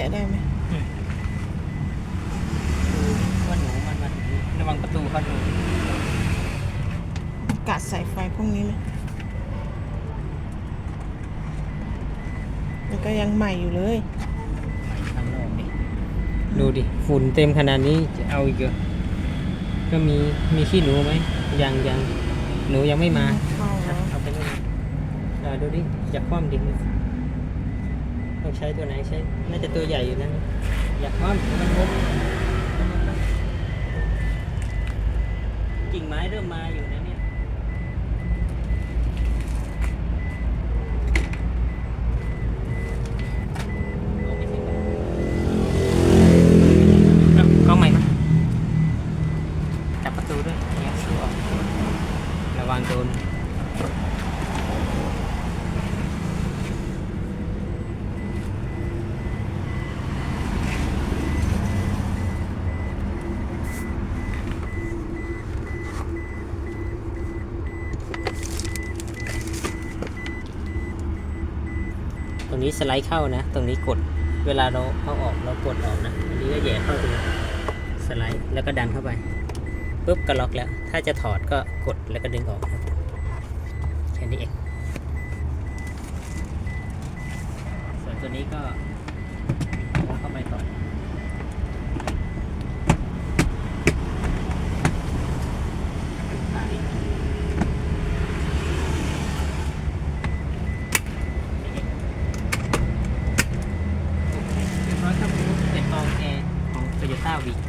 ะได้ไหมว่าหนูมันมาถึงนี่ระวังประตูเขาดูกัดสายไฟพวกนี้ไหมแล้วก็ยังใหม่อยู่เลยไม่ทำโลกดิดูดิ ฝุ่นเต็มขนาดนี้จะเอาอีกเหรอก็มีมีขี้หนูไหมยังยังหนูยังไม่มาเข้าอะแล้วเอาไปนู่นเออดูดิอย่าคว่ำดิ ต้องใช้ตัวไหนใช้น่าจะตัวใหญ่อยู่นั่นอย่าคว่ำมันงมกิ่งไม้เริ่มมาอยู่นะเนี่ยเอาไม่ถึงหรอกเอาเข้าใหม่มาจับประตูด้วยเออกระวังโดน รงนี้สไลด์เข้านะ ตรงนี้กด เวลาเราเอาออกเรากดออกนะ อันนี้ก็แย่เข้าตรงสไลด์แล้วก็ดันเข้าไปปุ๊บก็ล็อกแล้ว ถ้าจะถอดก็กดแล้วก็ดึงออกครับแค่นี้เองส่วนตัวนี้ก็ ต้าวีโก